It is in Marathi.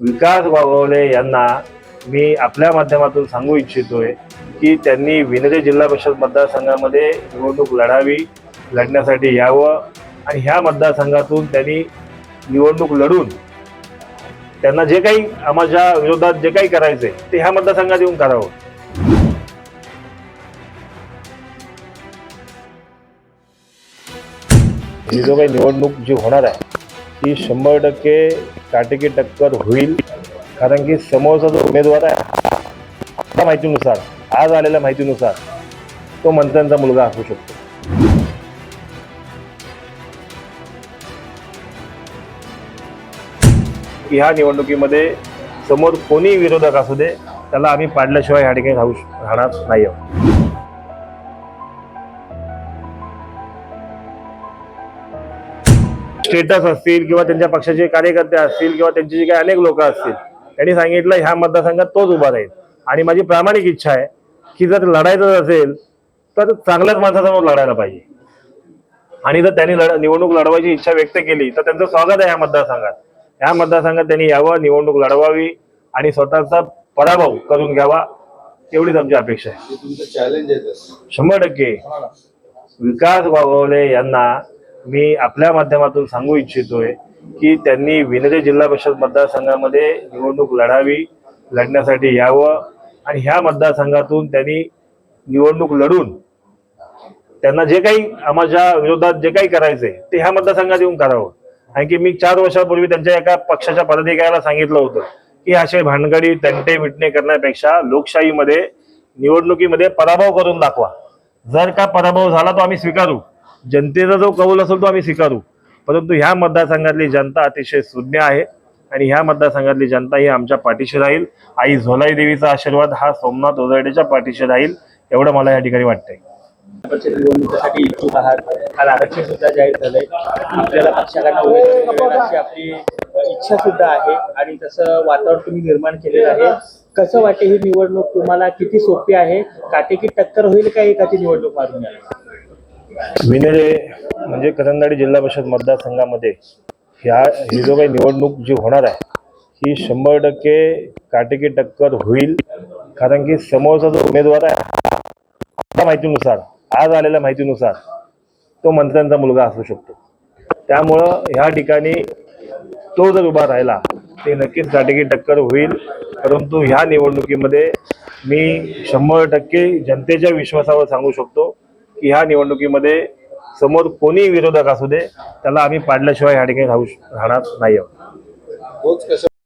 विकास वाघवले यांना मी आपल्या माध्यमातून सांगू इच्छितोय की त्यांनी विनरे जिल्हा परिषद मतदारसंघामध्ये निवडणूक लढावी लढण्यासाठी यावं आणि ह्या मतदारसंघातून त्यांनी निवडणूक लढून त्यांना जे काही आम्हाला विरोधात जे काही करायचंय ते ह्या मतदारसंघात येऊन करावं. ही जो काही निवडणूक जी होणार आहे ही शंभर टक्के काटेकी टक्कर होईल. कारण की समोरचा जो उमेदवार आहे त्या माहितीनुसार आज आलेल्या माहितीनुसार तो मंत्र्यांचा मुलगा असू शकतो. की ह्या निवडणुकीमध्ये समोर कोणी विरोधक असू दे त्याला आम्ही पाडल्याशिवाय ह्या ठिकाणी राहू राहणार नाही आहोत स्टेटस असतील किंवा त्यांच्या पक्षाचे कार्यकर्ते असतील किंवा त्यांचे जे काही अनेक लोक असतील त्यांनी सांगितलं ह्या मतदारसंघात तोच उभा राहील. आणि माझी प्रामाणिक इच्छा आहे की जर लढायचं असेल तर चांगल्याच माणसासमोर लढायला पाहिजे. आणि जर त्यांनी लढ निवडणूक लढवायची इच्छा व्यक्त केली तर त्यांचं स्वागत आहे ह्या मतदारसंघात. ह्या मतदारसंघात त्यांनी यावं निवडणूक लढवावी आणि स्वतःचा पराभव करून घ्यावा एवढीच आमची अपेक्षा आहे. शंभर टक्के. विकास वागवले यांना मी आपल्या माध्यमातून सांगू इच्छितोय की त्यांनी विनरे जिल्हा परिषद मतदारसंघामध्ये निवडणूक लढावी लढण्यासाठी यावं आणि ह्या मतदारसंघातून त्यांनी निवडणूक लढून त्यांना जे काही आम्हाच्या विरोधात जे काही करायचंय ते ह्या मतदारसंघात येऊन करावं. कारण की मी चार वर्षापूर्वी त्यांच्या एका पक्षाच्या पदाधिकाऱ्याला सांगितलं होतं की असे भानगडी तंटे मिटणे करण्यापेक्षा लोकशाहीमध्ये निवडणुकीमध्ये पराभव करून दाखवा. जर का पराभव झाला तो आम्ही स्वीकारू. जनतेचा जो कौल असेल तो आम्ही स्वीकारू. परंतु ह्या मतदारसंघातली जनता अतिशय सुज्ञ आहे आणि ह्या मतदारसंघातली जनता ही आमच्या पाठीशी राहील. आई झोलाई देवीचा आशीर्वाद हा सोमनाथ ओझरडेच्या पाठीशी राहील एवढं मला या ठिकाणी वाटतंय. निवडणुकीसाठी इच्छुक आहात काल आरक्षण सुद्धा जाहीर झालंय आपल्याला उमेदवारी मिळण्याची आपली इच्छा सुद्धा आहे आणि तसं वातावरण तुम्ही निर्माण केलेलं आहे कसं वाटते ही निवडणूक तुम्हाला? किती सोपी आहे? काटेकी टक्कर होईल का एकाची निवडणूक मारून? विनेरे म्हणजे करंदाडी जिल्हा परिषद मतदारसंघामध्ये ह्या ही जो काही निवडणूक जी होणार आहे ही शंभर टक्के काटेकी टक्कर होईल. कारण की समोरचा जो उमेदवार आहे आपल्या माहितीनुसार आज आलेल्या माहितीनुसार तो मंत्र्यांचा मुलगा असू शकतो. त्यामुळं ह्या ठिकाणी तो जर उभा राहिला ते नक्कीच काटेकी टक्कर होईल. परंतु ह्या निवडणुकीमध्ये मी शंभर टक्के जनतेच्या विश्वासावर सांगू शकतो. की ह्या निवडणुकीमध्ये समोर कोणी विरोधक असू दे त्याला आम्ही पाडल्याशिवाय ह्या ठिकाणी राहू राहणार नाही आहोत